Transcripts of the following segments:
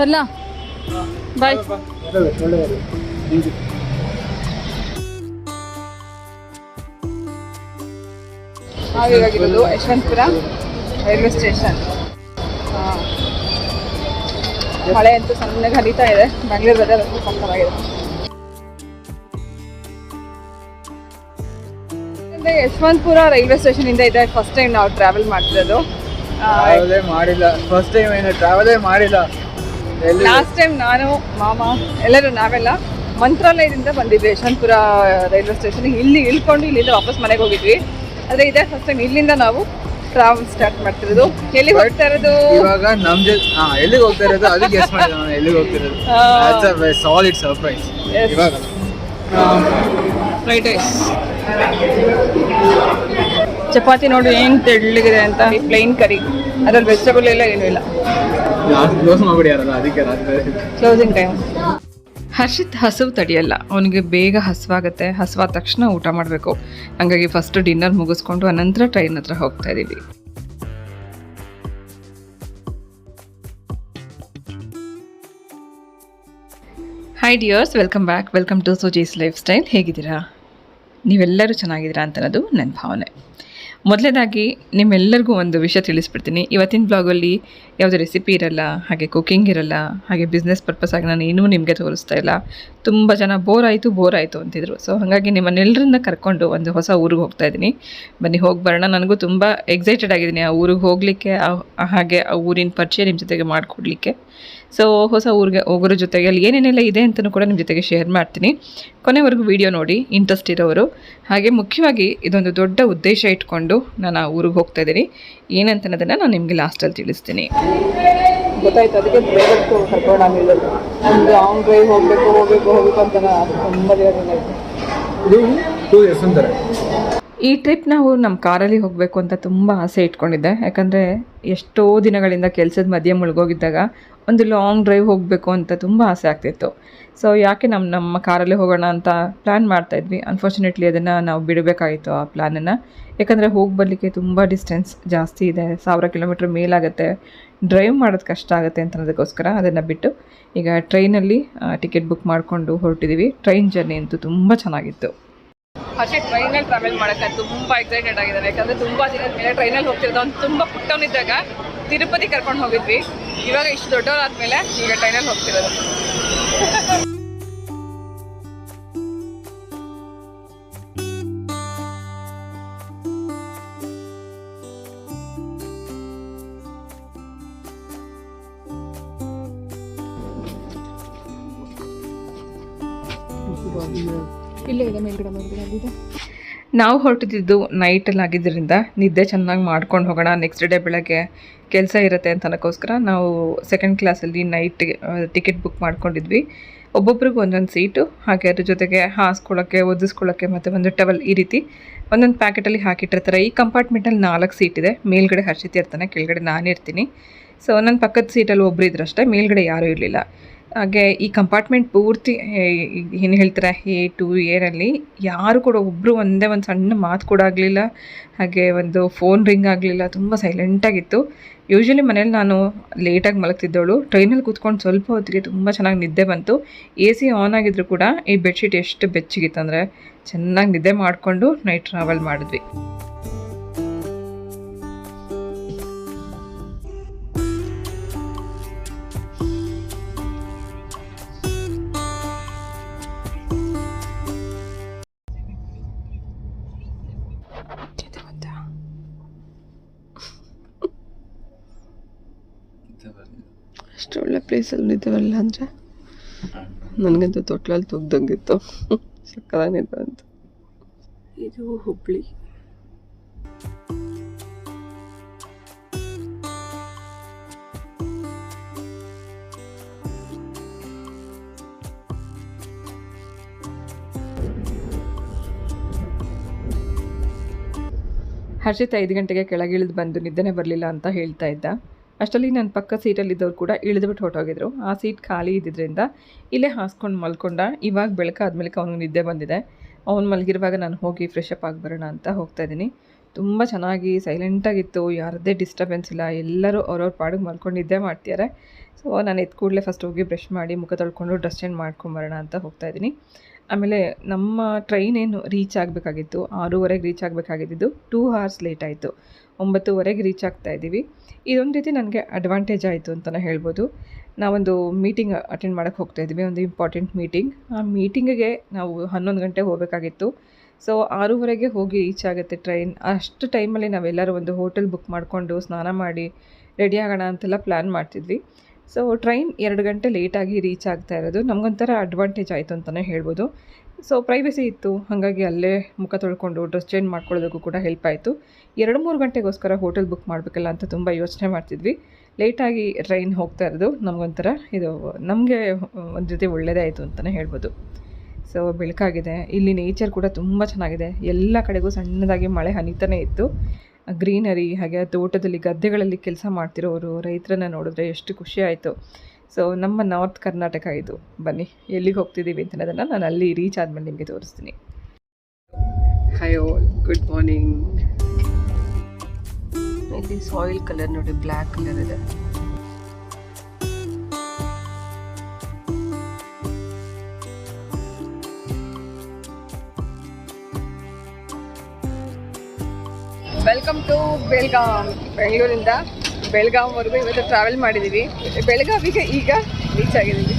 ಬರಲ್ಲ ಬಾಯ್ ನಾವಿವಾಗಿರೋದು Yeshwantpur railway station. ಮಳೆ ಅಂತೂ ಸಣ್ಣಗೆ ಹರಿತಾ ಇದೆ. ಬೆಂಗಳೂರು ವೆದರ್ ಅಂತೂ ಸಕ್ಕತ್ತಾಗಿದೆ. ಅಂದ್ರೆ ಯಶವಂತಪುರ ರೈಲ್ವೆ ಸ್ಟೇಷನಿಂದ ಇದೆ ಫಸ್ಟ್ ಟೈಮ್ ನಾವು ಟ್ರಾವೆಲ್ ಮಾಡ್ತಿರೋದು. ಮಾಡಿಲ್ಲ. ಫಸ್ಟ್ ಟೈಮ್ ಏನು ಟ್ರಾವೆಲೇ ಮಾಡಿಲ್ಲ. ಲಾಸ್ಟ್ ಟೈಮ್ ನಾನು ಮಾಮ ಎಲ್ಲರೂ ನಾವೆಲ್ಲ ಮಂತ್ರಾಲಯದಿಂದ ಬಂದಿದ್ವಿ. Yeshwantpur railway station. ಇಲ್ಲಿ ಇಳ್ಕೊಂಡು ಇಲ್ಲಿಂದ ವಾಪಸ್ ಮನೆಗೆ ಹೋಗಿದ್ವಿ. ಆದರೆ ಇದೇ ಫಸ್ಟ್ ಟೈಮ್ ಇಲ್ಲಿಂದ ನಾವು ಟ್ರಾವೆಲ್ ಸ್ಟಾರ್ಟ್ ಮಾಡ್ತಿರೋದು. ಎಲ್ಲಿಗೆ ಹೋಗ್ತಾ ಇರೋದು? ಇವಾಗ ನಮ್ ಜೊತೆ ಹಾ ಎಲ್ಲಿಗೆ ಹೋಗ್ತಾ ಇರೋದು? ಅದು ಗೆಸ್ ಮಾಡಿದ ನಾನು. ಎಲ್ಲಿಗೆ ಹೋಗ್ತಿರೋದು ಅ ಸಾಲಿಡ್ ಸರ್ಪ್ರೈಸ್. ಇವಾಗ? ಫ್ರೈಡ್ ರೈಸ್ ಚಪಾತಿ ನೋಡಿ ಏನು ತೆಳ್ಳಗಿದೆ ಅಂತ. ಪ್ಲೈನ್ ಕರಿ ಅದ್ರಲ್ಲಿ ವೆಜಿಟೇಬಲ್ ಎಲ್ಲ ಏನೂ ಇಲ್ಲ. ಕ್ಲೋಸಿಂಗ್ ಟೈಮ್ ಹರ್ಷಿತ್ ಹಸಿವು ತಡೆಯಲ್ಲ. ಅವನಿಗೆ ಬೇಗ ಹಸಿವಾಗುತ್ತೆ. ಹಸಿವಾದ ತಕ್ಷಣ ಊಟ ಮಾಡಬೇಕು. ಹಾಗಾಗಿ ಫಸ್ಟ್ ಡಿನ್ನರ್ ಮುಗಿಸ್ಕೊಂಡು ಅನಂತರ ಟ್ರೈನ್ ಹತ್ರ ಹೋಗ್ತಾ ಇದ್ದೀವಿ hi dears welcome back welcome to ಸೋಜೀಸ್ lifestyle ಹೇಗಿದ್ದೀರಾ? ನೀವೆಲ್ಲರೂ ಚೆನ್ನಾಗಿದ್ದೀರಾ ಅಂತ ಅನ್ನೋದು ನನ್ನ ಭಾವನೆ. ಮೊದಲನೇದಾಗಿ ನಿಮ್ಮೆಲ್ಲರಿಗೂ ಒಂದು ವಿಷಯ ತಿಳಿಸ್ಬಿಡ್ತೀನಿ. ಇವತ್ತಿನ ಬ್ಲಾಗಲ್ಲಿ ಯಾವುದೇ ರೆಸಿಪಿ ಇರಲ್ಲ, ಹಾಗೆ ಕುಕಿಂಗ್ ಇರಲ್ಲ, ಹಾಗೆ ಬಿಸ್ನೆಸ್ ಪರ್ಪಸ್ ಆಗಿ ನಾನು ಏನೂ ನಿಮಗೆ ತೋರಿಸ್ತಾ ಇಲ್ಲ. ತುಂಬ ಜನ ಬೋರ್ ಆಯಿತು ಬೋರ್ ಆಯಿತು ಅಂತಿದ್ರು. ಸೊ ಹಾಗಾಗಿ ನಿಮ್ಮನ್ನೆಲ್ಲರನ್ನ ಕರ್ಕೊಂಡು ಒಂದು ಹೊಸ ಊರಿಗೆ ಹೋಗ್ತಾ ಇದ್ದೀನಿ. ಬನ್ನಿ, ಹೋಗಿ ಬರೋಣ. ನನಗೂ ತುಂಬ ಎಕ್ಸೈಟೆಡ್ ಆಗಿದ್ದೀನಿ ಆ ಊರಿಗೆ ಹೋಗಲಿಕ್ಕೆ ಹಾಗೆ ಆ ಊರಿನ ಪರಿಚಯ ನಿಮ್ಮ ಜೊತೆಗೆ ಮಾಡಿಕೊಡ್ಲಿಕ್ಕೆ. ಸೊ ಹೊಸ ಊರಿಗೆ ಹೋಗೋರ ಜೊತೆಗೆ ಅಲ್ಲಿ ಏನೇನೆಲ್ಲ ಇದೆ ಅಂತಲೂ ಕೂಡ ನಿಮ್ಮ ಜೊತೆಗೆ ಶೇರ್ ಮಾಡ್ತೀನಿ. ಕೊನೆವರೆಗೂ ವಿಡಿಯೋ ನೋಡಿ ಇಂಟ್ರೆಸ್ಟ್ ಇರೋರು ಹಾಗೆ ಮುಖ್ಯವಾಗಿ ಇದೊಂದು ದೊಡ್ಡ ಉದ್ದೇಶ ಇಟ್ಕೊಂಡು ನಾನು ಆ ಊರಿಗೆ ಹೋಗ್ತಾ ಇದ್ದೀನಿ. ಏನಂತ ಅನ್ನೋದನ್ನು ನಾನು ನಿಮಗೆ ಲಾಸ್ಟಲ್ಲಿ ತಿಳಿಸ್ತೀನಿ. ಗೊತ್ತಾಯ್ತು ಅದಕ್ಕೆ ಬೇಗತ್ತು ಕರ್ಕೊಂಡು ಒಂದು ಲಾಂಗ್ ಡ್ರೈವ್ ಹೋಗಬೇಕು ಹೋಗಬೇಕು ಹೋಗಬೇಕು ಅಂತ ತುಂಬ ಈ ಟ್ರಿಪ್ ನಾವು ನಮ್ಮ ಕಾರಲ್ಲಿ ಹೋಗಬೇಕು ಅಂತ ತುಂಬ ಆಸೆ ಇಟ್ಕೊಂಡಿದ್ದೆ. ಯಾಕಂದರೆ ಎಷ್ಟೋ ದಿನಗಳಿಂದ ಕೆಲಸದ ಮಧ್ಯೆ ಮುಳುಗೋಗಿದ್ದಾಗ ಒಂದು ಲಾಂಗ್ ಡ್ರೈವ್ ಹೋಗಬೇಕು ಅಂತ ತುಂಬ ಆಸೆ ಆಗ್ತಿತ್ತು. ಸೊ ಯಾಕೆ ನಮ್ಮ ನಮ್ಮ ಕಾರಲ್ಲಿ ಹೋಗೋಣ ಅಂತ ಪ್ಲ್ಯಾನ್ ಮಾಡ್ತಾಯಿದ್ವಿ ಅನ್ಫಾರ್ಚುನೇಟ್ಲಿ ಅದನ್ನು ನಾವು ಬಿಡಬೇಕಾಯಿತು ಆ ಪ್ಲ್ಯಾನನ್ನು ಯಾಕಂದರೆ ಹೋಗಿ ಬರಲಿಕ್ಕೆ ತುಂಬ ಡಿಸ್ಟೆನ್ಸ್ ಜಾಸ್ತಿ ಇದೆ. ಸಾವಿರ ಕಿಲೋಮೀಟ್ರ್ ಮೇಲಾಗುತ್ತೆ. ಡ್ರೈವ್ ಮಾಡೋದು ಕಷ್ಟ ಆಗುತ್ತೆ ಅಂತ ಅನ್ನೋದಕ್ಕೋಸ್ಕರ ಅದನ್ನು ಬಿಟ್ಟು ಈಗ ಟ್ರೈನಲ್ಲಿ ಟಿಕೆಟ್ ಬುಕ್ ಮಾಡಿಕೊಂಡು ಹೊರಟಿದ್ದೀವಿ ಟ್ರೈನ್ ಜರ್ನಿ ಅಂತೂ ತುಂಬ ಚೆನ್ನಾಗಿತ್ತು. ಅಷ್ಟೇ ಟ್ರೈನಲ್ಲಿ ಟ್ರಾವೆಲ್ ಮಾಡೋಕ್ಕೆ ತುಂಬ ಎಕ್ಸೈಟೆಡ್ ಆಗಿದ್ದಾರೆ. ಯಾಕಂದರೆ ತುಂಬ ದಿನದ ಮೇಲೆ ಟ್ರೈನಲ್ಲಿ ಹೋಗ್ತಿರೋದು ಅವ್ನು ತುಂಬ ಪುಟ್ಟವನಿದ್ದಾಗ ತಿರುಪತಿ ಕರ್ಕೊಂಡು ಹೋಗಿದ್ವಿ. ಇವಾಗ ಇಷ್ಟು ದೊಡ್ಡವರಾದ್ಮೇಲೆ ಈಗ ಟ್ರೈನಲ್ಲಿ ಹೋಗ್ತಿರೋದು. ಇಲ್ಲೇ ಇದೆ ಮೇಲ್ಗಡೆ ಮೇಲ್ಗಡೆ ಇದೆ. ನಾವು ಹೊರಟಿದ್ದು ನೈಟಲ್ಲಿ ಆಗಿದ್ದರಿಂದ ನಿದ್ದೆ ಚೆನ್ನಾಗಿ ಮಾಡ್ಕೊಂಡು ಹೋಗೋಣ ನೆಕ್ಸ್ಟ್ ಡೇ ಬೆಳಗ್ಗೆ ಕೆಲಸ ಇರುತ್ತೆ ಅಂತ ಅನ್ನೋಕ್ಕೋಸ್ಕರ ನಾವು ಸೆಕೆಂಡ್ ಕ್ಲಾಸಲ್ಲಿ ನೈಟ್ ಟಿಕೆಟ್ ಬುಕ್ ಮಾಡ್ಕೊಂಡಿದ್ವಿ. ಒಬ್ಬೊಬ್ರಿಗೆ ಒಂದೊಂದು ಸೀಟು ಹಾಗೆ ಅದ್ರ ಜೊತೆಗೆ ಹಾಸ್ಕೊಳ್ಳೋಕ್ಕೆ ಒದಿಸ್ಕೊಳ್ಳೋಕ್ಕೆ ಮತ್ತು ಒಂದು ಟವಲ್ ಈ ರೀತಿ ಒಂದೊಂದು ಪ್ಯಾಕೆಟಲ್ಲಿ ಹಾಕಿಟ್ಟಿರ್ತಾರೆ. ಈ ಕಂಪಾರ್ಟ್ಮೆಂಟಲ್ಲಿ ನಾಲ್ಕು ಸೀಟ್ ಇದೆ. ಮೇಲ್ಗಡೆ ಹರ್ಷಿತ್ ಇರ್ತಾನೆ ಕೆಳಗಡೆ ನಾನು ಇರ್ತೀನಿ. ಸೊ ನನ್ನ ಪಕ್ಕದ ಸೀಟಲ್ಲಿ ಒಬ್ಬರು ಇದ್ರಷ್ಟೇ ಮೇಲ್ಗಡೆ ಯಾರೂ ಇರಲಿಲ್ಲ. ಹಾಗೆ ಈ ಕಂಪಾರ್ಟ್ಮೆಂಟ್ ಪೂರ್ತಿ ಏನು ಹೇಳ್ತಾರೆ ಎ ಟು ಏರಲ್ಲಿ ಯಾರು ಕೂಡ ಒಬ್ಬರು ಒಂದೇ ಒಂದು ಸಣ್ಣ ಮಾತು ಕೂಡ ಆಗಲಿಲ್ಲ. ಹಾಗೆ ಒಂದು ಫೋನ್ ರಿಂಗ್ ಆಗಲಿಲ್ಲ, ತುಂಬ ಸೈಲೆಂಟಾಗಿತ್ತು ಯೂಶ್ವಲಿ ಮನೇಲಿ ನಾನು ಲೇಟಾಗಿ ಮಲಗ್ತಿದ್ದವಳು ಟ್ರೈನಲ್ಲಿ ಕೂತ್ಕೊಂಡು ಸ್ವಲ್ಪ ಹೊತ್ತಿಗೆ ತುಂಬ ಚೆನ್ನಾಗಿ ನಿದ್ದೆ ಬಂತು. ಎ ಸಿ ಆನ್ ಆಗಿದ್ರು ಕೂಡ ಈ ಬೆಡ್ಶೀಟ್ ಎಷ್ಟು ಬೆಚ್ಚಗಿತ್ತು ಅಂದರೆ ಚೆನ್ನಾಗಿ ನಿದ್ದೆ ಮಾಡಿಕೊಂಡು ನೈಟ್ ಟ್ರಾವೆಲ್ ಮಾಡಿದ್ವಿ. ಪ್ಲೇಸಲ್ಲಿ ನಿಂತವಲ್ಲ ಅಂದರೆ? ನನಗಂತೂ ತೊಟ್ಲಲ್ಲಿ ತೊಗ್ದಂಗಿತ್ತು. ಸಕ್ಕದಾಗಿ ಅಂತ. ಇದು ಹುಬ್ಳಿ. ಹರ್ಷಿತ್ ಐದು ಗಂಟೆಗೆ ಕೆಳಗಿಳಿದು ಬಂದು ನಿದ್ದೆನೇ ಬರಲಿಲ್ಲ ಅಂತ ಹೇಳ್ತಾ ಇದ್ದ. ಅಷ್ಟರಲ್ಲಿ ನನ್ನ ಪಕ್ಕ ಸೀಟಲ್ಲಿದ್ದವ್ರು ಕೂಡ ಇಳಿದ್ಬಿಟ್ಟು ಹೊರಟೋಗಿದ್ರು. ಆ ಸೀಟ್ ಖಾಲಿ ಇದ್ದಿದ್ದರಿಂದ ಇಲ್ಲೇ ಹಾಸ್ಕೊಂಡು ಮಲ್ಕೊಂಡ. ಇವಾಗ ಬೆಳಕಾದ್ಮೇಲೆ ಅವ್ನಿಗೆ ನಿದ್ದೆ ಬಂದಿದೆ. ಅವ್ನು ಮಲಗಿರುವಾಗ ನಾನು ಹೋಗಿ ಫ್ರೆಶ್ ಅಪ್ ಆಗಿ ಬರೋಣ ಅಂತ ಹೋಗ್ತಾ ಇದ್ದೀನಿ. ತುಂಬ ಚೆನ್ನಾಗಿ ಸೈಲೆಂಟಾಗಿತ್ತು ಯಾರದೇ ಡಿಸ್ಟರ್ಬೆನ್ಸ್ ಇಲ್ಲ. ಎಲ್ಲರೂ ಅವ್ರವ್ರ ಪಾಡಿಗೆ ಮಲ್ಕೊಂಡು ನಿದ್ದೆ ಮಾಡ್ತಿದ್ದಾರೆ ಸೊ ನಾನು ಎದ್ದು ಕೂಡಲೇ ಫಸ್ಟ್ ಹೋಗಿ ಬ್ರಷ್ ಮಾಡಿ, ಮುಖ ತೊಳ್ಕೊಂಡು ಡ್ರೆಸ್ ಚೇಂಜ್ ಮಾಡ್ಕೊಂಬರೋಣ ಅಂತ ಹೋಗ್ತಾ ಇದ್ದೀನಿ. ಆಮೇಲೆ ನಮ್ಮ ಟ್ರೈನ್ ಏನು ರೀಚ್ ಆಗಬೇಕಾಗಿತ್ತು, ಆರೂವರೆಗೆ ರೀಚ್ ಆಗಬೇಕಾಗಿದ್ದು ಟೂ ಅವರ್ಸ್ ಲೇಟ್ ಆಯಿತು. ಒಂಬತ್ತುವರೆಗೆ ರೀಚ್ ಆಗ್ತಾ ಇದ್ದೀವಿ. ಇದೊಂದು ರೀತಿ ನನಗೆ ಅಡ್ವಾಂಟೇಜ್ ಆಯಿತು ಅಂತಲೇ ಹೇಳ್ಬೋದು. ನಾವೊಂದು ಮೀಟಿಂಗ್ ಅಟೆಂಡ್ ಮಾಡೋಕ್ಕೆ ಹೋಗ್ತಾ ಇದ್ವಿ ಒಂದು ಇಂಪಾರ್ಟೆಂಟ್ ಮೀಟಿಂಗ್ ಆ ಮೀಟಿಂಗಿಗೆ ನಾವು ಹನ್ನೊಂದು ಗಂಟೆ ಹೋಗಬೇಕಾಗಿತ್ತು. ಸೊ ಆರೂವರೆಗೆ ಹೋಗಿ ರೀಚ್ ಆಗುತ್ತೆ ಟ್ರೈನ್ ಅಷ್ಟು ಟೈಮಲ್ಲಿ ನಾವೆಲ್ಲರೂ ಒಂದು ಹೋಟೆಲ್ ಬುಕ್ ಮಾಡಿಕೊಂಡು ಸ್ನಾನ ಮಾಡಿ ರೆಡಿ ಆಗೋಣ ಅಂತೆಲ್ಲ ಪ್ಲ್ಯಾನ್ ಮಾಡ್ತಿದ್ವಿ. ಸೊ ಟ್ರೈನ್ ಎರಡು ಗಂಟೆ ಲೇಟಾಗಿ ರೀಚ್ ಆಗ್ತಾ ಇರೋದು. ನಮಗೊಂಥರ ಅಡ್ವಾಂಟೇಜ್ ಆಯಿತು ಅಂತಲೇ ಹೇಳ್ಬೋದು. ಸೊ ಪ್ರೈವಸಿ ಇತ್ತು. ಹಾಗಾಗಿ ಅಲ್ಲೇ ಮುಖ ತೊಳ್ಕೊಂಡು ಡ್ರೆಸ್ ಚೇಂಜ್ ಮಾಡ್ಕೊಳ್ಳೋದಕ್ಕೂ ಕೂಡ ಹೆಲ್ಪ್ ಆಯಿತು. ಎರಡು ಮೂರು ಗಂಟೆಗೋಸ್ಕರ ಹೋಟೆಲ್ ಬುಕ್ ಮಾಡಬೇಕಲ್ಲ ಅಂತ ತುಂಬ ಯೋಚನೆ ಮಾಡ್ತಿದ್ವಿ. ಲೇಟಾಗಿ ಟ್ರೈನ್ ಹೋಗ್ತಾ ಇರೋದು. ನಮಗೊಂಥರ ಇದು, ನಮಗೆ ಒಂದು ಜೊತೆ ಒಳ್ಳೆಯದೇ ಆಯಿತು ಅಂತಲೇ ಹೇಳ್ಬೋದು. ಸೊ ಬೆಳಕಾಗಿದೆ. ಇಲ್ಲಿ ನೇಚರ್ ಕೂಡ ತುಂಬ ಚೆನ್ನಾಗಿದೆ. ಎಲ್ಲ ಕಡೆಗೂ ಸಣ್ಣದಾಗಿ ಮಳೆ ಹನಿತಾನೇ ಇತ್ತು. ಗ್ರೀನರಿ ಹಾಗೆ ತೋಟದಲ್ಲಿ ಗದ್ದೆಗಳಲ್ಲಿ ಕೆಲಸ ಮಾಡ್ತಿರೋರು ರೈತರನ್ನು ನೋಡಿದ್ರೆ ಎಷ್ಟು ಖುಷಿ ಆಯಿತು. ಸೊ ನಮ್ಮ ನಾರ್ತ್ ಕರ್ನಾಟಕ ಇದು. ಬನ್ನಿ ಎಲ್ಲಿಗೆ ಹೋಗ್ತಿದ್ದೀವಿ ಅಂತ ಅನ್ನೋದನ್ನು ನಾನು ಅಲ್ಲಿ ರೀಚ್ ಆದಮೇಲೆ ನಿಮಗೆ ತೋರಿಸ್ತೀನಿ. ಹೈ ಓಲ್ ಗುಡ್ ಮಾರ್ನಿಂಗ್ ಇಲ್ಲಿ ಸಾಯಿಲ್ ಕಲರ್ ನೋಡಿ ಬ್ಲ್ಯಾಕ್ ಕಲರ್ ಇದೆ. ವೆಲ್ಕಮ್ ಟು ಬೆಳಗಾಂ ಬೆಂಗಳೂರಿಂದ ಬೆಳಗಾಂವರೆಗೂ ಇವತ್ತು ಟ್ರಾವೆಲ್ ಮಾಡಿದ್ದೀವಿ ಬೆಳಗಾವಿಗೆ ಈಗ ರೀಚ್ ಆಗಿದ್ದೀವಿ.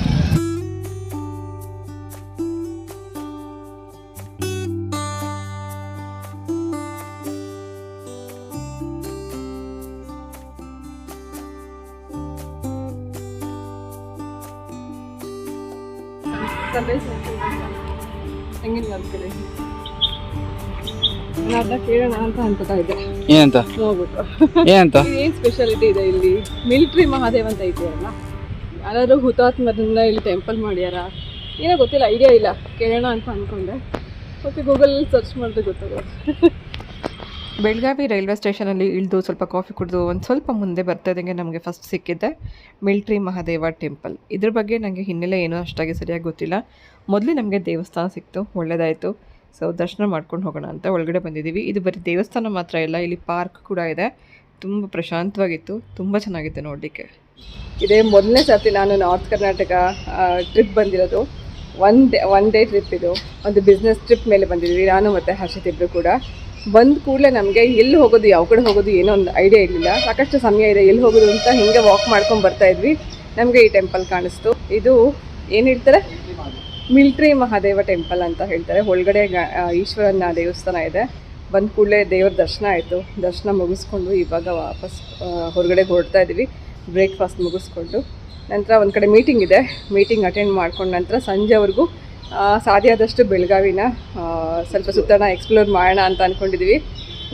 ಹೆಂಗಿನ ಕೇಳೋಣ ಅಂತ ಅನ್ಕೋತಾ ಇದ್ದೆ. ಏನಂತ? ಹೋಗ್ಬಿಟ್ಟು. ಏನಂತ? ಏನ್ ಸ್ಪೆಷಾಲಿಟಿ ಇದೆ ಇಲ್ಲಿ? ಮಿಲಿಟರಿ ಮಹಾದೇವ್ ಅಂತ ಇದೆಯಲ್ಲ ಯಾರಾದ್ರೂ ಹುತಾತ್ಮದಿಂದ ಇಲ್ಲಿ ಟೆಂಪಲ್ ಮಾಡ್ಯಾರ? ಏನೋ ಗೊತ್ತಿಲ್ಲ ಐಡಿಯಾ ಇಲ್ಲ. ಕೇಳೋಣ ಅಂತ ಅನ್ಕೊಂಡೆ. ಮತ್ತೆ ಗೂಗಲ್ ಸರ್ಚ್ ಮಾಡಿದ್ರೆ ಗೊತ್ತಾಗೋದು ಬೆಳಗಾವಿ ರೈಲ್ವೆ ಸ್ಟೇಷನಲ್ಲಿ ಇಳಿದು ಸ್ವಲ್ಪ ಕಾಫಿ ಕುಡಿದು ಒಂದು ಸ್ವಲ್ಪ ಮುಂದೆ ಬರ್ತಾ ಇದ್ದಂಗೆ ನಮಗೆ ಫಸ್ಟ್ ಸಿಕ್ಕಿದ್ದೆ ಮಿಲ್ಟ್ರಿ ಮಹಾದೇವ ಟೆಂಪಲ್ ಇದ್ರ ಬಗ್ಗೆ ನನಗೆ ಹಿನ್ನೆಲೆ ಏನೂ ಅಷ್ಟಾಗಿ ಸರಿಯಾಗಿ ಗೊತ್ತಿಲ್ಲ. ಮೊದಲು ನಮಗೆ ದೇವಸ್ಥಾನ ಸಿಕ್ತು ಒಳ್ಳೆಯದಾಯಿತು ಸೊ ದರ್ಶನ ಮಾಡ್ಕೊಂಡು ಹೋಗೋಣ ಅಂತ ಒಳಗಡೆ ಬಂದಿದ್ದೀವಿ. ಇದು ಬರೀ ದೇವಸ್ಥಾನ ಮಾತ್ರ ಇಲ್ಲ ಇಲ್ಲಿ ಪಾರ್ಕ್ ಕೂಡ ಇದೆ. ತುಂಬ ಪ್ರಶಾಂತವಾಗಿತ್ತು. ತುಂಬ ಚೆನ್ನಾಗಿತ್ತು ನೋಡಲಿಕ್ಕೆ. ಇದೇ ಮೊದಲನೇ ಸರ್ತಿ ನಾನು ನಾರ್ತ್ ಕರ್ನಾಟಕ ಟ್ರಿಪ್ ಬಂದಿರೋದು. One day one day trip ಇದು. ಒಂದು ಬಿಸ್ನೆಸ್ ಟ್ರಿಪ್ ಮೇಲೆ ಬಂದಿದ್ದೀವಿ, ನಾನು ಮತ್ತು ಹರ್ಷಿತ್ ಇಬ್ಬರು ಕೂಡ. ಬಂದ ಕೂಡಲೇ ನಮಗೆ ಎಲ್ಲಿ ಹೋಗೋದು, ಯಾವ ಕಡೆ ಹೋಗೋದು ಏನೋ ಒಂದು ಐಡಿಯಾ ಇರಲಿಲ್ಲ. ಸಾಕಷ್ಟು ಸಮಯ ಇದೆ, ಎಲ್ಲಿ ಹೋಗೋದು ಅಂತ ಹಿಂಗೆ ವಾಕ್ ಮಾಡ್ಕೊಂಡು ಬರ್ತಾ ಇದ್ವಿ. ನಮಗೆ ಈ ಟೆಂಪಲ್ ಕಾಣಿಸ್ತು. ಇದು ಏನು ಹೇಳ್ತಾರೆ? ಮಿಲ್ಟ್ರಿ ಮಹಾದೇವ ಟೆಂಪಲ್ ಅಂತ ಹೇಳ್ತಾರೆ. ಒಳಗಡೆ ಈಶ್ವರನ ದೇವಸ್ಥಾನ ಇದೆ. ಬಂದ ಕೂಡಲೇ ದೇವ್ರ ದರ್ಶನ ಆಯಿತು. ದರ್ಶನ ಮುಗಿಸ್ಕೊಂಡು ಇವಾಗ ವಾಪಸ್ ಹೊರಗಡೆ ಹೊರಡ್ತಾ ಇದ್ದೀವಿ ಬ್ರೇಕ್ಫಾಸ್ಟ್ ಮುಗಿಸ್ಕೊಂಡು. ನಂತರ ಒಂದು ಕಡೆ ಮೀಟಿಂಗ್ ಇದೆ. ಮೀಟಿಂಗ್ ಅಟೆಂಡ್ ಮಾಡ್ಕೊಂಡು ನಂತರ ಸಂಜೆವರೆಗೂ ಸಾಧ್ಯ ಆದಷ್ಟು ಬೆಳಗಾವಿನ ಸ್ವಲ್ಪ ಸುತ್ತಣ ಎಕ್ಸ್ಪ್ಲೋರ್ ಮಾಡೋಣ ಅಂತ ಅಂದ್ಕೊಂಡಿದ್ದೀವಿ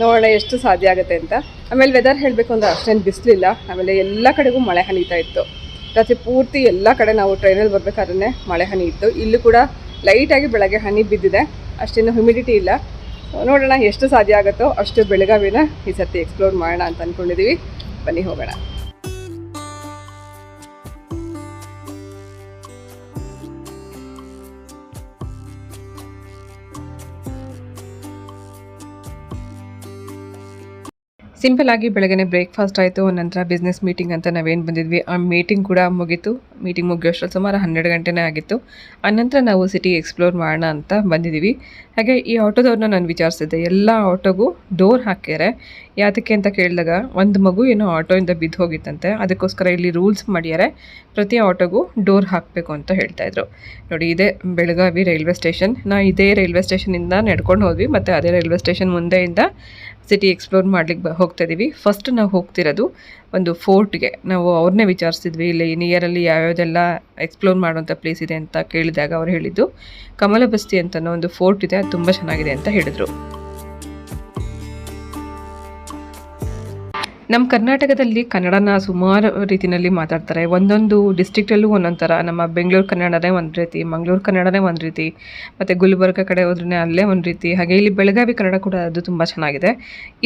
ನೋಡೋಣ ಎಷ್ಟು ಸಾಧ್ಯ ಆಗುತ್ತೆ ಅಂತ. ಆಮೇಲೆ ವೆದರ್ ಹೇಳಬೇಕು ಅಂದರೆ ಅಷ್ಟೇನು ಬಿಸಿಲಿಲ್ಲ. ಆಮೇಲೆ ಎಲ್ಲ ಕಡೆಗೂ ಮಳೆ ಹನಿತಾ ಇತ್ತು. ರಾತ್ರಿ ಪೂರ್ತಿ ಎಲ್ಲ ಕಡೆ ನಾವು ಟ್ರೈನಲ್ಲಿ ಬರಬೇಕಾದ್ರೆ ಮಳೆ ಹನಿ ಇತ್ತು. ಇಲ್ಲೂ ಕೂಡ ಲೈಟಾಗಿ ಬೆಳಗ್ಗೆ ಹನಿ ಬಿದ್ದಿದೆ. ಅಷ್ಟೇನು ಹ್ಯುಮಿಡಿಟಿ ಇಲ್ಲ. ನೋಡೋಣ ಎಷ್ಟು ಸಾಧ್ಯ ಆಗುತ್ತೋ ಅಷ್ಟು ಬೆಳಗಾವಿನ ಈ ಸರ್ತಿ ಎಕ್ಸ್ಪ್ಲೋರ್ ಮಾಡೋಣ ಅಂತ ಅಂದ್ಕೊಂಡಿದ್ದೀವಿ ಬನ್ನಿ ಹೋಗೋಣ. ಸಿಂಪಲ್ ಆಗಿ ಬೆಳಗ್ಗೆ ಬ್ರೇಕ್ಫಾಸ್ಟ್ ಆಯಿತು, ನಂತರ ಬಿಸ್ನೆಸ್ ಮೀಟಿಂಗ್ ಅಂತ ನಾವೇನು ಬಂದಿದ್ವಿ, ಆ ಮೀಟಿಂಗ್ ಕೂಡ ಮುಗಿತು. ಮೀಟಿಂಗ್ ಮುಗಿಯೋಷ್ಟರಲ್ಲಿ ಸುಮಾರು ಹನ್ನೆರಡು ಗಂಟೆನೇ ಆಗಿತ್ತು. ಆನಂತರ ನಾವು ಸಿಟಿ ಎಕ್ಸ್ಪ್ಲೋರ್ ಮಾಡೋಣ ಅಂತ ಬಂದಿದ್ದೀವಿ. ಹಾಗೆ ಈ ಆಟೋದವ್ರನ್ನ ನಾನು ವಿಚಾರಿಸಿದ್ದೆ. ಎಲ್ಲ ಆಟೋಗೂ ಡೋರ್ ಹಾಕ್ಯಾರೆ. ಯಾತಕ್ಕೆ ಅಂತ ಕೇಳಿದಾಗ ಒಂದು ಮಗು ಏನೋ ಆಟೋಯಿಂದ ಬಿದ್ದು ಹೋಗಿತ್ತಂತೆ. ಅದಕ್ಕೋಸ್ಕರ ಇಲ್ಲಿ ರೂಲ್ಸ್ ಮಾಡ್ಯಾರೆ ಪ್ರತಿ ಆಟೋಗೂ ಡೋರ್ ಹಾಕಬೇಕು ಅಂತ ಹೇಳ್ತಾ ಇದ್ರು. ನೋಡಿ, ಇದೇ ಬೆಳಗಾವಿ ರೈಲ್ವೆ ಸ್ಟೇಷನ್. ನಾ ಇದೇ ರೈಲ್ವೆ ಸ್ಟೇಷನಿಂದ ನಡ್ಕೊಂಡು ಹೋದ್ವಿ, ಮತ್ತು ಅದೇ ರೈಲ್ವೆ ಸ್ಟೇಷನ್ ಮುಂದೆಯಿಂದ ಸಿಟಿ ಎಕ್ಸ್ಪ್ಲೋರ್ ಮಾಡ್ಲಿಕ್ಕೆ ಬ ಹೋಗ್ತಾ ಇದ್ದೀವಿ ಫಸ್ಟ್ ನಾವು ಹೋಗ್ತಿರೋದು ಒಂದು ಫೋರ್ಟ್ಗೆ. ನಾವು ಅವ್ರನ್ನೇ ವಿಚಾರಿಸಿದ್ವಿ, ಇಲ್ಲಿ ನಿಯರಲ್ಲಿ ಯಾವ್ಯಾವುದೆಲ್ಲ ಎಕ್ಸ್ಪ್ಲೋರ್ ಮಾಡುವಂಥ ಪ್ಲೇಸ್ ಇದೆ ಅಂತ ಕೇಳಿದಾಗ ಅವ್ರು ಹೇಳಿದ್ದು ಕಮಲಬಸ್ತಿ ಅಂತ ಒಂದು ಫೋರ್ಟ್ ಇದೆ, ಅದು ತುಂಬ ಚೆನ್ನಾಗಿದೆ ಅಂತ ಹೇಳಿದರು. ನಮ್ಮ ಕರ್ನಾಟಕದಲ್ಲಿ ಕನ್ನಡನ ಸುಮಾರು ರೀತಿಯಲ್ಲಿ ಮಾತಾಡ್ತಾರೆ. ಒಂದೊಂದು ಡಿಸ್ಟಿಕ್ಟಲ್ಲೂ ಒಂದೊಂದು ಥರ ನಮ್ಮ ಬೆಂಗಳೂರು ಕನ್ನಡನೇ ಒಂದು ರೀತಿ, ಮಂಗಳೂರು ಕನ್ನಡನೇ ಒಂದು ರೀತಿ, ಮತ್ತು ಗುಲ್ಬರ್ಗ ಕಡೆ ಹೋದ್ರೆ ಅಲ್ಲೇ ಒಂದು ರೀತಿ. ಹಾಗೆ ಇಲ್ಲಿ ಬೆಳಗಾವಿ ಕನ್ನಡ ಕೂಡ ಅದು ತುಂಬ ಚೆನ್ನಾಗಿದೆ.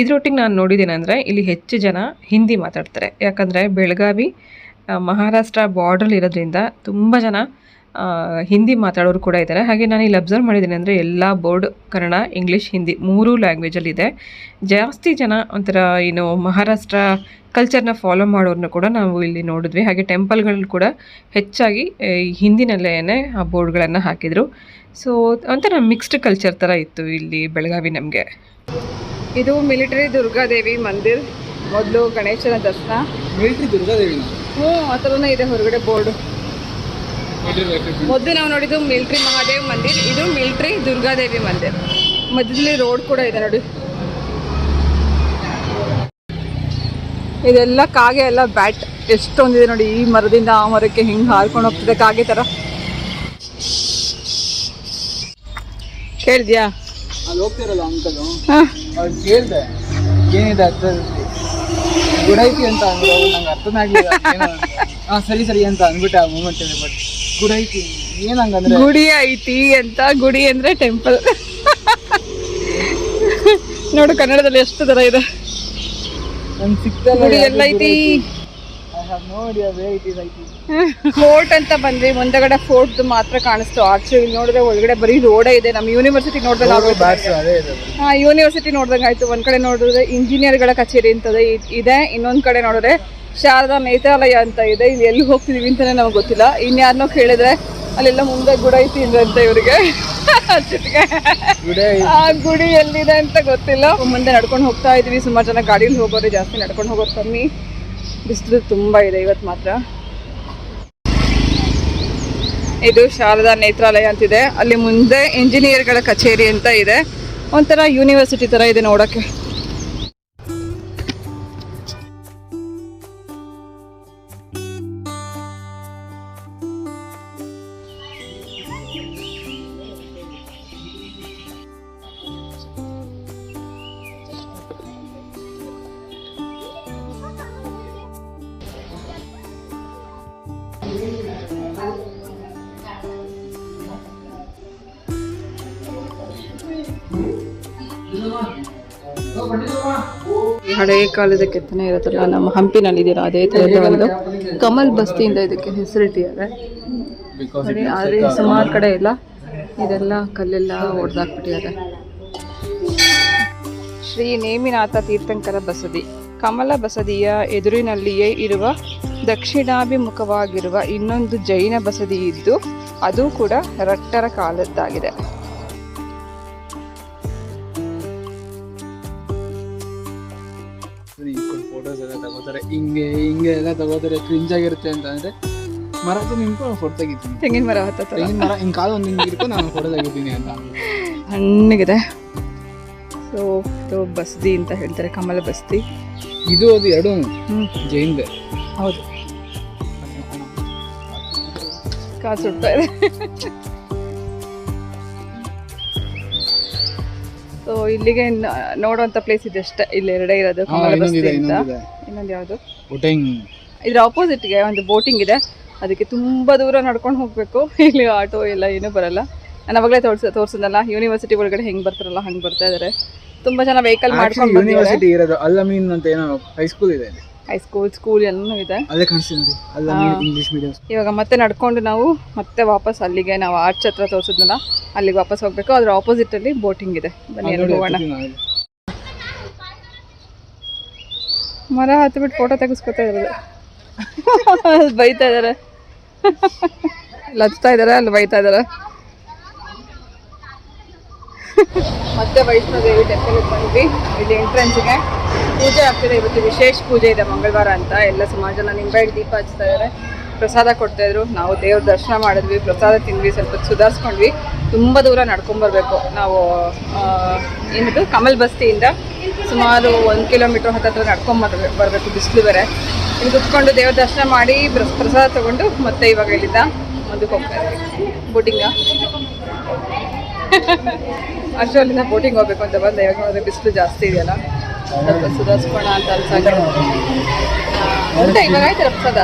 ಇದರೊಟ್ಟಿಗೆ ನಾನು ನೋಡಿದ್ದೇನೆಂದರೆ ಇಲ್ಲಿ ಹೆಚ್ಚು ಜನ ಹಿಂದಿ ಮಾತಾಡ್ತಾರೆ. ಯಾಕಂದರೆ ಬೆಳಗಾವಿ ಮಹಾರಾಷ್ಟ್ರ ಬಾರ್ಡ್ರಲ್ಲಿ ಇರೋದ್ರಿಂದ ತುಂಬ ಜನ ಹಿಂದಿ ಮಾತಾಡೋರು ಕೂಡ ಇದ್ದಾರೆ. ಹಾಗೆ ನಾನು ಇಲ್ಲಿ ಅಬ್ಸರ್ವ್ ಮಾಡಿದ್ದೀನಿ ಅಂದರೆ ಎಲ್ಲ ಬೋರ್ಡ್ ಕನ್ನಡ ಇಂಗ್ಲೀಷ್ ಹಿಂದಿ ಮೂರೂ ಲ್ಯಾಂಗ್ವೇಜಲ್ಲಿದೆ ಜಾಸ್ತಿ ಜನ ಒಂಥರ ಏನು ಮಹಾರಾಷ್ಟ್ರ ಕಲ್ಚರ್ನ ಫಾಲೋ ಮಾಡೋರನ್ನ ಕೂಡ ನಾವು ಇಲ್ಲಿ ನೋಡಿದ್ವಿ. ಹಾಗೆ ಟೆಂಪಲ್ಗಳು ಕೂಡ ಹೆಚ್ಚಾಗಿ ಹಿಂದಿನಲ್ಲೇ ಆ ಬೋರ್ಡ್ಗಳನ್ನು ಹಾಕಿದರು. ಸೊ ಒಂಥರ ಮಿಕ್ಸ್ಡ್ ಕಲ್ಚರ್ ಥರ ಇತ್ತು ಇಲ್ಲಿ ಬೆಳಗಾವಿ ನಮಗೆ. ಇದು ಮಿಲಿಟರಿ ದುರ್ಗಾದೇವಿ ಮಂದಿರ್ ಮೊದಲು ಗಣೇಶನ ದರ್ಶನ. ಮಿಲಿಟರಿ ದುರ್ಗಾದೇವಿ ಹ್ಞೂ ಆ ಥರನೇ ಇದೆ ಹೊರಗಡೆ ಬೋರ್ಡು. ಮೊದಲು ನಾವು ನೋಡಿದ್ದು ಮಿಲ್ಟ್ರಿ ಮಹಾದೇವ್ ಮಂದಿರ್ ಇದು ಮಿಲ್ಟ್ರಿ ದುರ್ಗಾದೇವಿ ಮಂದಿರ್. ಮಧ್ಯದಲ್ಲಿ ರೋಡ್ ಕೂಡ ಇದೆ ನೋಡಿ. ಇದೆಲ್ಲ ಕಾಗೆ ಎಲ್ಲ ಬ್ಯಾಟ್. ಎಷ್ಟೊಂದಿದೆ ನೋಡಿ ಈ ಮರದಿಂದ ಆ ಮರಕ್ಕೆ ಹಿಂಗೆ ಹಾರ್ಕೊಂಡು ಹೋಗ್ತಿದೆ ಕಾಗೆ ಥರ ಕೇಳಿದ್ಯಾ? ಹೋಗ್ತಿರಲ್ಲ ಅಂಕಲು ಕೇಳ್ದೆ ಏನಿದೆ ಗುಡ್ ಗುಡೈತಿ ಅಂತ ಅಂದ್ರು ನಂಗೆ ಅರ್ಥನೇ ಆಗ್ಲಿಲ್ಲ ಸರಿ ಸರಿ ಅಂತ ಅಂದ್ಬಿಟ್ಟೆ ಆ ಮೂಮೆಂಟ್ ಬಟ್ ಗುಡೈತಿ ಏನ್ ಹಂಗಂದ್ರೆ? ಗುಡಿ ಐತಿ ಅಂತ ಗುಡಿ ಅಂದ್ರೆ ಟೆಂಪಲ್ ನೋಡು ಕನ್ನಡದಲ್ಲಿ ಎಷ್ಟು ತರ ಇದೆ. ಗುಡಿ ಎಲ್ಲ ಐತಿ? ಫೋರ್ಟ್ ಅಂತ ಬಂದ್ರಿ ಮುಂದಗಡೆ ಫೋರ್ಟ್ ಮಾತ್ರ ಕಾಣಿಸ್ತು. ಆಕ್ಚುಲಿ ನೋಡಿದ್ರೆ ಒಳಗಡೆ ಬರೀ ರೋಡೇ ಇದೆ. ನಮ್ಮ ಯೂನಿವರ್ಸಿಟಿ ನೋಡಿದಾಗ ಯೂನಿವರ್ಸಿಟಿ ನೋಡ್ದಂಗ್ ಆಯ್ತು. ಒಂದ್ ಕಡೆ ನೋಡಿದ್ರೆ ಇಂಜಿನಿಯರ್ಗಳ ಕಚೇರಿ ಅಂತದೆ ಇದೆ. ಇನ್ನೊಂದ್ ಕಡೆ ನೋಡಿದ್ರೆ ಶಾರದಾ ನೇತ್ರಾಲಯ ಅಂತ ಇದೆ. ಇಲ್ಲಿ ಎಲ್ಲಿ ಹೋಗ್ತಿದೀವಿ ಅಂತಾನೆ ನಮ್ಗೆ ಗೊತ್ತಿಲ್ಲ. ಇನ್ಯಾರನ್ನೋ ಕೇಳಿದ್ರೆ ಅಲ್ಲೆಲ್ಲ ಮುಂದೆ ಗುಡ ಐತಿ ಅಂತ ಇವ್ರಿಗೆ. ಆ ಗುಡಿ ಎಲ್ಲಿದೆ ಅಂತ ಗೊತ್ತಿಲ್ಲ. ಮುಂದೆ ನಡ್ಕೊಂಡು ಹೋಗ್ತಾ ಇದೀವಿ. ಸುಮಾರು ಜನ ಗಾಡಿಯಲ್ಲಿ ಹೋಗೋರು ಜಾಸ್ತಿ ನಡ್ಕೊಂಡು ಹೋಗೋರು ಕಮ್ಮಿ. ಬಿಸಿಲು ತುಂಬಾ ಇದೆ ಇವತ್ತು ಮಾತ್ರ. ಇದು ಶಾರದಾ ನೇತ್ರಾಲಯ ಅಂತಿದೆ. ಅಲ್ಲಿ ಮುಂದೆ ಇಂಜಿನಿಯರ್ಗಳ ಕಚೇರಿ ಅಂತ ಇದೆ. ಒಂಥರ ಯೂನಿವರ್ಸಿಟಿ ತರ ಇದೆ ನೋಡಕ್ಕೆ. ಹಳೆ ಕಾಲದ ಕೆತ್ತನೆ ಇರುತ್ತಲ್ಲ ನಮ್ಮ ಹಂಪಿನಲ್ಲಿದ್ದೀರಾ ಅದೇ ಥರದ ಒಂದು ಕಮಲ್ ಬಸ್ತಿಯಿಂದ ಇದಕ್ಕೆ ಹೆಸರಿಟ್ಟಿದ್ದಾರೆ. ಆದರೆ ಸುಮಾರು ಕಡೆ ಇಲ್ಲ. ಇದೆಲ್ಲ ಕಲ್ಲೆಲ್ಲ ಹೊಡೆದಾಕ್ಬಿಟ್ಟಿದ್ದಾರೆ ಶ್ರೀ ನೇಮಿನಾಥ ತೀರ್ಥಂಕರ ಬಸದಿ. ಕಮಲ ಬಸದಿಯ ಎದುರಿನಲ್ಲಿಯೇ ಇರುವ ದಕ್ಷಿಣಾಭಿಮುಖವಾಗಿರುವ ಇನ್ನೊಂದು ಜೈನ ಬಸದಿ ಇದ್ದು ಅದು ಕೂಡ ರಟ್ಟರ ಕಾಲದ್ದಾಗಿದೆ. ಹಿಂಗೆ ಹಿಂಗೆ ಎಲ್ಲ ತಗೋದ್ರೆ ಕ್ರಿಂಜ್ ಆಗಿರುತ್ತೆ ಅಂತ ಅಂದ್ರೆ ಮರ ನಿಂತ್ಕೊಂಡು ಫೋಟೋ ತೆಗಿತೀನಿ ತೆಂಗಿನ ಮರ ಹತ್ತತ್ರ ತೆಂಗಿನ ಮರ ಹಿಂಗೆ ಕಾಲು ಒಂದು ಹಿಂಗೆ ಇಟ್ಕೊಂಡು ನಾನು ಫೋಟೋ ತೆಗಿತೀನಿ ಅಂತ. ತಣ್ಣಗಿದೆ ಸೊ ಇದು ಬಸ್ದಿ ಅಂತ ಹೇಳ್ತಾರೆ ಕಮಲ ಬಸ್ತಿ ಇದು ಅದು ಎರಡು ಜೈನ್ದೆ ಹೌದು. ಕಾಸು ಸುಡ್ತಾ ಇದೆ. ಸೊ ಇಲ್ಲಿಗೆ ನೋಡುವಂತ ಪ್ಲೇಸ್ ಅಷ್ಟೇ. ಇಲ್ಲಿ ಎರಡೇ ಇರೋದು ಕಮಲ ಇನ್ನೊಂದಿದೆ ಅಂತ. ಇನ್ನೊಂದು ಯಾವುದು? ಒಟೆಂಗ್ ಇದ್ರ ಆಪೋಸಿಟ್ಗೆ ಒಂದು ಬೋಟಿಂಗ್ ಇದೆ. ಅದಕ್ಕೆ ತುಂಬಾ ದೂರ ನಡ್ಕೊಂಡು ಹೋಗ್ಬೇಕು. ಇಲ್ಲಿ ಆಟೋ ಎಲ್ಲ ಏನೂ ಬರಲ್ಲ. ನಾನು ಅವಾಗಲೇ ತೋರಿಸ ತೋರಿಸಿದಲ್ಲ ಯೂನಿವರ್ಸಿಟಿ ಒಳಗಡೆ ಹೆಂಗ್ ಬರ್ತಾರಲ್ಲ ಹಂಗೆ ಬರ್ತಾ ಇದಾರೆ. ತುಂಬಾ ಜನ ವೆಹಿಕಲ್ ಮಾಡ್ಕೊಂಡು ಯೂನಿವರ್ಸಿಟಿ ಇರೋದು ಅಲ್ಲಮೀನ್ ಅಂತ ಏನೋ ಹೈಸ್ಕೂಲ್ ಇದೆ ಹೈ ಸ್ಕೂಲ್ ಸ್ಕೂಲ್ ಎಲ್ಲನೂ ಇದೆ. ಅಲ್ಲೇ ಕಾಣಿಸ್ತೀನಿ ಇಂಗ್ಲಿಷ್ ಮೀಡಿಯಂ ಇವಾಗ ಮತ್ತೆ ನಡ್ಕೊಂಡು ನಾವು ಮತ್ತೆ ವಾಪಸ್ ಅಲ್ಲಿಗೆ ನಾವು ಆರ್ಚ್ ಹತ್ರ ತೋರಿಸಿದ್ನಲ್ಲ ಅಲ್ಲಿಗೆ ವಾಪಸ್ ಹೋಗ್ಬೇಕು. ಅದ್ರ ಆಪೋಸಿಟ್ ಅಲ್ಲಿ ಬೋಟಿಂಗ್ ಇದೆ. ಬನ್ನಿ ಹೋಗೋಣ. ಮರ ಹತ್ತಿಬಿಟ್ಟು ಫೋಟೋ ತೆಗೆಸ್ಕೊತಾ ಇರೋದು. ಅಲ್ಲಿ ಬೈತಾ ಇದಾರೆ. ಲಚ್ತಾ ಇದಾರೆ ಅಲ್ಲಿ ಬೈತಾ ಇದಾರೆ. ಮತ್ತೆ ವೈಷ್ಣೋದೇವಿ ಟೆಂಪಲ್ ಬಂದ್ವಿ. ಇಲ್ಲಿ ಎಂಟ್ರೆನ್ಸ್ಗೆ ಪೂಜೆ ಆಗ್ತಿದೆ ಇವತ್ತು ವಿಶೇಷ ಪೂಜೆ ಇದೆ ಮಂಗಳವಾರ ಅಂತ. ಎಲ್ಲ ಸಮಾಜನ ನಿಂಬೆ ದೀಪ ಹಚ್ತಾ ಇದ್ದಾರೆ ಪ್ರಸಾದ ಕೊಡ್ತಾ ಇದ್ರು. ನಾವು ದೇವ್ರ ದರ್ಶನ ಮಾಡಿದ್ವಿ, ಪ್ರಸಾದ ತಿಂದ್ವಿ, ಸ್ವಲ್ಪ ಸುಧಾರಿಸ್ಕೊಂಡ್ವಿ. ತುಂಬ ದೂರ ನಡ್ಕೊಂಬರ್ಬೇಕು. ನಾವು ಏನಿದು, ಕಮಲ್ ಬಸ್ತಿಯಿಂದ ಸುಮಾರು ಒಂದು ಕಿಲೋಮೀಟ್ರ್ ಹತ್ತತ್ರ ನಡ್ಕೊಂಬರ್ ಬರಬೇಕು ಬಿಸಿಲು ಬೇರೆ ಇಲ್ಲಿ ಕುತ್ಕೊಂಡು ದೇವ್ರ ದರ್ಶನ ಮಾಡಿ, ಪ್ರ- ಪ್ರಸಾದ ತಗೊಂಡು ಮತ್ತೆ ಇವಾಗ ಇಲ್ಲಿಂದ ಮುಂದಕ್ಕೆ ಹೋಗ್ತಾ ಇದ್ವಿ ಬೋಟಿಂಗ? ಅಷ್ಟರಲ್ಲಿಂದ ಬೋಟಿಂಗ್ ಹೋಗ್ಬೇಕು ಅಂತ ಬಂದೆ. ಇವಾಗ ನೋಡಿದ್ರೆ ಬಿಸಿಲು ಜಾಸ್ತಿ ಇದೆಯಲ್ಲ. ಸುಧಾರಿಸ್ಕೋಣ ಅಂತ ಅನ್ಸಾಗ ಇವಾಗ ಆಯ್ತಲ್ಲ ಪ್ರಸಾದ?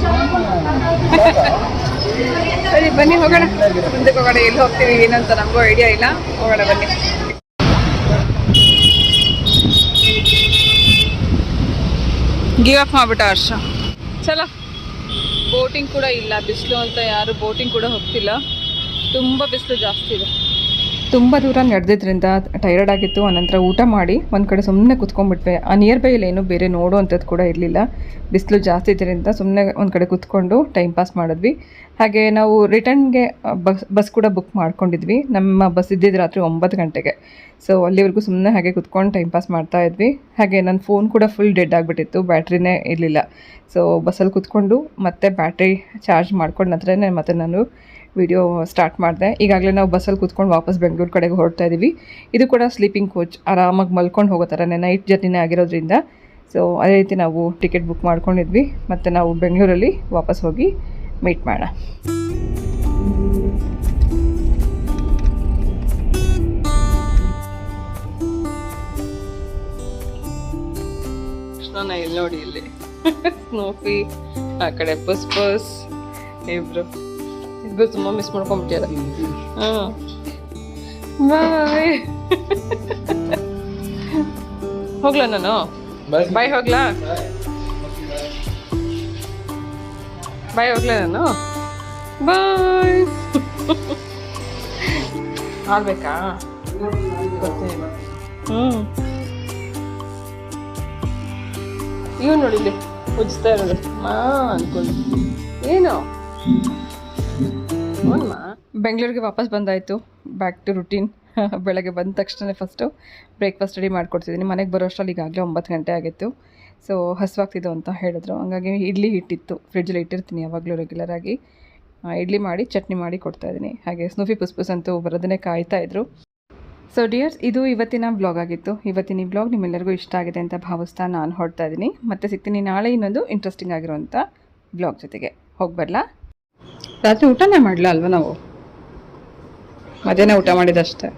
ಸರಿ, ಬನ್ನಿ, ಹೋಗೋಣ. ಮುಂದಕ್ಕೆ ಹೋಗೋಣ. ಎಲ್ಲಿ ಹೋಗ್ತೀವಿ, ಏನಂತ ನಮಗೂ ಐಡಿಯಾ ಇಲ್ಲ. ಹೋಗೋಣ, ಬನ್ನಿ. ಗಿವ್ ಅಪ್ ಮಾಡ್ಬಿಟ್ಟ ಹರ್ಷ. ಚಲೋ. ಬೋಟಿಂಗ್ ಕೂಡ ಇಲ್ಲ. ಬಿಸಿಲು ಅಂತ ಯಾರು ಬೋಟಿಂಗ್ ಕೂಡ ಹೋಗ್ತಿಲ್ಲ. ತುಂಬ ಬಿಸಿಲು ಜಾಸ್ತಿ ಇದೆ. ತುಂಬ ದೂರ ನಡೆದಿದ್ದರಿಂದ ಟೈರ್ಡ್ ಆಗಿತ್ತು. ಆನಂತರ ಊಟ ಮಾಡಿ ಒಂದು ಕಡೆ ಸುಮ್ಮನೆ ಕುತ್ಕೊಂಡ್ಬಿಟ್ವೆ. ಆ ನಿಯರ್ ಬೈಯಲ್ಲಿ ಏನು ಬೇರೆ ನೋಡುವಂಥದ್ದು ಕೂಡ ಇರಲಿಲ್ಲ. ಬಿಸಿಲು ಜಾಸ್ತಿ ಇದರಿಂದ ಸುಮ್ಮನೆ ಒಂದು ಕಡೆ ಕುತ್ಕೊಂಡು ಟೈಮ್ ಪಾಸ್ ಮಾಡಿದ್ವಿ. ಹಾಗೆ ನಾವು ರಿಟರ್ನ್ಗೆ ಬಸ್ ಬಸ್ ಕೂಡ ಬುಕ್ ಮಾಡ್ಕೊಂಡಿದ್ವಿ. ನಮ್ಮ ಬಸ್ ಇದ್ದಿದ್ದು ರಾತ್ರಿ ಒಂಬತ್ತು ಗಂಟೆಗೆ. ಸೊ ಅಲ್ಲಿವರೆಗೂ ಸುಮ್ಮನೆ ಹಾಗೆ ಕುತ್ಕೊಂಡು ಟೈಮ್ ಪಾಸ್ ಮಾಡ್ತಾ ಇದ್ವಿ. ಹಾಗೆ ನನ್ನ ಫೋನ್ ಕೂಡ ಫುಲ್ ಡೆಡ್ ಆಗಿಬಿಟ್ಟಿತ್ತು. ಬ್ಯಾಟ್ರಿನೇ ಇರಲಿಲ್ಲ. ಸೊ ಬಸ್ಸಲ್ಲಿ ಕುತ್ಕೊಂಡು ಮತ್ತೆ ಬ್ಯಾಟ್ರಿ ಚಾರ್ಜ್ ಮಾಡ್ಕೊಂಡು ನಂತರನೇ ಮತ್ತೆ ನಾನು ವಿಡಿಯೋ ಸ್ಟಾರ್ಟ್ ಮಾಡಿದೆ. ಈಗಾಗಲೇ ನಾವು ಬಸ್ಸಲ್ಲಿ ಕೂತ್ಕೊಂಡು ವಾಪಸ್ ಬೆಂಗಳೂರು ಕಡೆಗೆ ಹೊರಡ್ತಾ ಇದ್ದೀವಿ ಇದು ಕೂಡ ಸ್ಲೀಪಿಂಗ್ ಕೋಚ್ ಆರಾಮಾಗಿ ಮಲ್ಕೊಂಡು ಹೋಗೋ ಥರನೇ ನೈಟ್ ಜರ್ನಿನೇ ಆಗಿರೋದ್ರಿಂದ. ಸೊ ಅದೇ ರೀತಿ ನಾವು ಟಿಕೆಟ್ ಬುಕ್ ಮಾಡ್ಕೊಂಡಿದ್ವಿ. ಮತ್ತು ನಾವು ಬೆಂಗಳೂರಲ್ಲಿ ವಾಪಸ್ ಹೋಗಿ ಮೀಟ್ ಮಾಡೋಣ. ಇಲ್ಲಿ ನೋಡಿ ಇಲ್ಲಿ. ಸ್ನೋಫಿ ಆ ಕಡೆ ಬಸ್ ಬಸ್ ಇಬ್ರು. ಇಬ್ರು ತುಂಬ ಮಿಸ್ ಮಾಡ್ಕೊಂಡ್ಬಿಟ್ಟಿದ್ದಾರೆ ಹಾಂ ಬಾಯ್ ಹೋಗ್ಲಾ ನಾನು? ಬಾಯ್ ಹೋಗ್ಲಾ? ಬಾಯ್ ಹೋಗ್ಲಾ ನಾನು? ಬಾಯ್ ಆಡ್ಬೇಕಾ ಹ್ಮ್. ಹ್ಞೂ ಇವ್ ನೋಡಿಲಿ ಉಜ್ತಾ ಇರೋದು. ಮಾ ಅನ್ಕೊಂಡು. ಏನು? ಬೆಂಗಳೂರಿಗೆ ವಾಪಸ್ ಬಂದಾಯಿತು. ಬ್ಯಾಕ್ ಟು ರುಟೀನ್ ಬೆಳಗ್ಗೆ ಬಂದ ತಕ್ಷಣ ಫಸ್ಟು ಬ್ರೇಕ್ಫಾಸ್ಟ್ ರೆಡಿ ಮಾಡಿಕೊಡ್ತಿದ್ದೀನಿ. ಮನೆಗೆ ಬರೋ ಅಷ್ಟರಲ್ಲಿ ಈಗಾಗಲೇ ಒಂಬತ್ತು ಗಂಟೆ ಆಗಿತ್ತು. ಸೊ ಹಸುವಾಗ್ತಿದ್ದು ಅಂತ ಹೇಳಿದ್ರು. ಹಂಗಾಗಿ ಇಡ್ಲಿ ಹಿಟ್ಟಿತ್ತು. ಫ್ರಿಡ್ಜಲ್ಲಿ ಇಟ್ಟಿರ್ತೀನಿ ಯಾವಾಗಲೂ ರೆಗ್ಯುಲರಾಗಿ ಇಡ್ಲಿ ಮಾಡಿ, ಚಟ್ನಿ ಮಾಡಿ ಕೊಡ್ತಾಯಿದ್ದೀನಿ ಹಾಗೆ ಸ್ನೂಫಿ ಪುಸ್ಪುಸ್ ಅಂತೂ ಬರೋದನ್ನೇ ಕಾಯ್ತಾ ಇದ್ರು. ಸೊ ಡಿಯರ್ಸ್ ಇದು ಇವತ್ತಿನ ಬ್ಲಾಗ್ ಆಗಿತ್ತು. ಇವತ್ತಿನ ಈ ಬ್ಲಾಗ್ ನಿಮ್ಮೆಲ್ಲರಿಗೂ ಇಷ್ಟ ಆಗಿದೆ ಅಂತ ಭಾವಿಸ್ತಾ ನಾನು ಹೊರಡ್ತಾ ಇದ್ದೀನಿ. ಮತ್ತೆ ಸಿಗ್ತೀನಿ ನಾಳೆ ಇನ್ನೊಂದು ಇಂಟ್ರೆಸ್ಟಿಂಗ್ ಆಗಿರುವಂಥ ಬ್ಲಾಗ್ ಜೊತೆಗೆ. ಹೋಗಿ ಬರಲಾ? ರಾತ್ರಿ ಊಟನೇ ಮಾಡಲ ಅಲ್ವಾ ನಾವು? ಮಧ್ಯಾಹ್ನ ಊಟ ಮಾಡಿದಷ್ಟೇ.